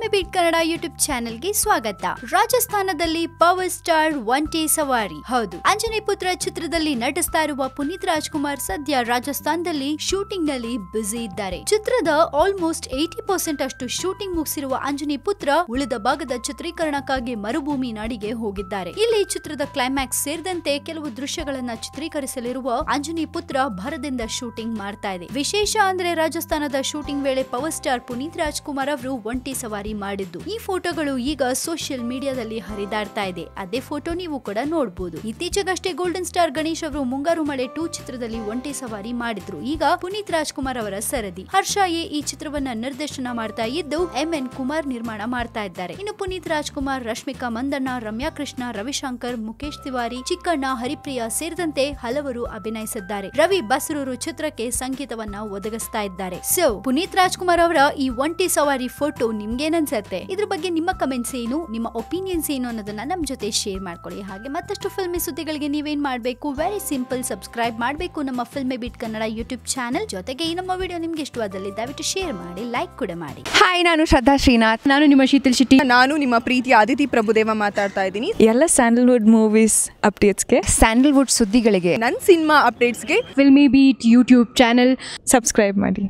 Filmy beet Kannada YouTube ಚಾನೆಲ್ಗೆ ಸ್ವಾಗತ. ರಾಜಸ್ಥಾನದಲ್ಲಿ ಪವರ್ ಸ್ಟಾರ್ ಒಂಟಿ ಸವಾರಿ. ಹೌದು ಅಂಜನಿ ಪುತ್ರ ಚಿತ್ರದಲ್ಲಿ ನಟಿಸ್ತಾ ಇರುವ ಪುನೀತ್ ರಾಜ್ಕುಮಾರ್ ಸದ್ಯ ರಾಜಸ್ಥಾನದಲ್ಲಿ ಶೂಟಿಂಗ್ನಲ್ಲಿ ಬ್ಯುಸಿ ಇದ್ದಾರೆ. ಚಿತ್ರದ ಆಲ್ಮೋಸ್ಟ್ ಏಟಿ ಪರ್ಸೆಂಟ್ ಅಷ್ಟು ಶೂಟಿಂಗ್ ಮುಗಿಸಿರುವ ಅಂಜನಿ ಪುತ್ರ ಉಳಿದ ಭಾಗದ ಚಿತ್ರೀಕರಣಕ್ಕಾಗಿ ಮರುಭೂಮಿ ನಾಡಿಗೆ ಹೋಗಿದ್ದಾರೆ. ಇಲ್ಲಿ ಚಿತ್ರದ ಕ್ಲೈಮ್ಯಾಕ್ಸ್ ಸೇರಿದಂತೆ ಕೆಲವು ದೃಶ್ಯಗಳನ್ನ ಚಿತ್ರೀಕರಿಸಲಿರುವ ಅಂಜನಿ ಪುತ್ರ ಭರದಿಂದ ಶೂಟಿಂಗ್ ಮಾಡ್ತಾ ಇದೆ. ವಿಶೇಷ ಅಂದ್ರೆ ರಾಜಸ್ಥಾನದ ಶೂಟಿಂಗ್ ವೇಳೆ ಪವರ್ ಸ್ಟಾರ್ ಪುನೀತ್ ರಾಜ್ಕುಮಾರ್ ಅವರು ಒಂಟಿ ಸವಾರಿ ಮಾಡಿದ್ದು. ಈ ಫೋಟೋಗಳು ಈಗ ಸೋಷಿಯಲ್ ಮೀಡಿಯಾದಲ್ಲಿ ಹರಿದಾಡ್ತಾ ಇದೆ. ಅದೇ ಫೋಟೋ ನೀವು ಕೂಡ ನೋಡಬಹುದು ಇತ್ತೀಚೆಗಷ್ಟೇ ಗೋಲ್ಡನ್ ಸ್ಟಾರ್ ಗಣೇಶ್ ಅವರು ಮುಂಗಾರು ಮಳೆ ಟೂ ಚಿತ್ರದಲ್ಲಿ ಒಂಟಿ ಸವಾರಿ ಮಾಡಿದ್ರು. ಈಗ ಪುನೀತ್ ರಾಜ್ಕುಮಾರ್ ಅವರ ಸರದಿ. ಹರ್ಷ ಎ ಈ ಚಿತ್ರವನ್ನ ನಿರ್ದೇಶನ ಮಾಡ್ತಾ ಇದ್ದು, ಎಂ ಎನ್ ಕುಮಾರ್ ನಿರ್ಮಾಣ ಮಾಡ್ತಾ ಇದ್ದಾರೆ. ಇನ್ನು ಪುನೀತ್ ರಾಜ್ಕುಮಾರ್, ರಶ್ಮಿಕಾ ಮಂದಣ್ಣ, ರಮ್ಯಾ ಕೃಷ್ಣ, ರವಿಶಂಕರ್ ಮುಖೇಶ್ ತಿವಾರಿ, ಚಿಕ್ಕಣ್ಣ ಹರಿಪ್ರಿಯಾ ಸೇರಿದಂತೆ ಹಲವರು ಅಭಿನಯಿಸಿದ್ದಾರೆ. ರವಿ ಬಸರೂರು ಚಿತ್ರಕ್ಕೆ ಸಂಗೀತವನ್ನ ಒದಗಿಸ್ತಾ ಇದ್ದಾರೆ. ಸೊ ಪುನೀತ್ ರಾಜ್ಕುಮಾರ್ ಅವರ ಈ ಒಂಟಿ ಸವಾರಿ ಫೋಟೋ ನಿಮ್ಗೇನನ್ಸತ್ತೆ ಇದ್ರ ಬಗ್ಗೆ ನಿಮ್ಮ ಕಮೆಂಟ್ಸ್ ಏನು ನಿಮ್ಮ ಒಪಿನಿಯನ್ಸ್ ಏನು ಅನ್ನೋದನ್ನ ನಮ್ಮ ಜೊತೆ ಶೇರ್ ಮಾಡ್ಕೊಳ್ಳಿ. ಹಾಗೆ ಮತ್ತಷ್ಟು ಫಿಲ್ಮಿ ಸುದ್ದಿಗಳಿಗೆ ನೀವೇನ್ ಮಾಡಬೇಕು ವೆರಿ ಸಿಂಪಲ್ ಸಬ್ಸ್ಕ್ರೈಬ್ ಮಾಡಬೇಕು ನಮ್ಮ Filmibeat Kannada YouTube channel ಜೊತೆಗೆ ಈ ನಮ್ಮ ವಿಡಿಯೋ ನಿಮ್ಗೆ ಇಷ್ಟವಾದಲ್ಲಿ ದಯವಿಟ್ಟು ಶೇರ್ ಮಾಡಿ ಲೈಕ್ ಕೂಡ ಮಾಡಿ. ಹಾಯ್ ನಾನು ಶ್ರದ್ಧಾ ಶ್ರೀನಾಥ್. ನಾನು ನಿಮ್ಮ ಶೀತಲ್ ಶೆಟ್ಟಿ. ನಾನು ನಿಮ್ಮ ಪ್ರೀತಿ ಆದಿತಿ ಪ್ರಭುದೇವ ಮಾತಾಡ್ತಾ ಇದ್ದೀನಿ. ಎಲ್ಲ ಸ್ಯಾಂಡಲ್ವುಡ್ ಮೂವೀಸ್ ಅಪ್ಡೇಟ್ಸ್ಗೆ ಸ್ಯಾಂಡಲ್ವುಡ್ ಸುದ್ದಿಗಳಿಗೆ. ನನ್ನ ಸಿನಿಮಾ ಅಪ್ಡೇಟ್ಸ್ಗೆ Filmibeat YouTube channel subscribe ಮಾಡಿ.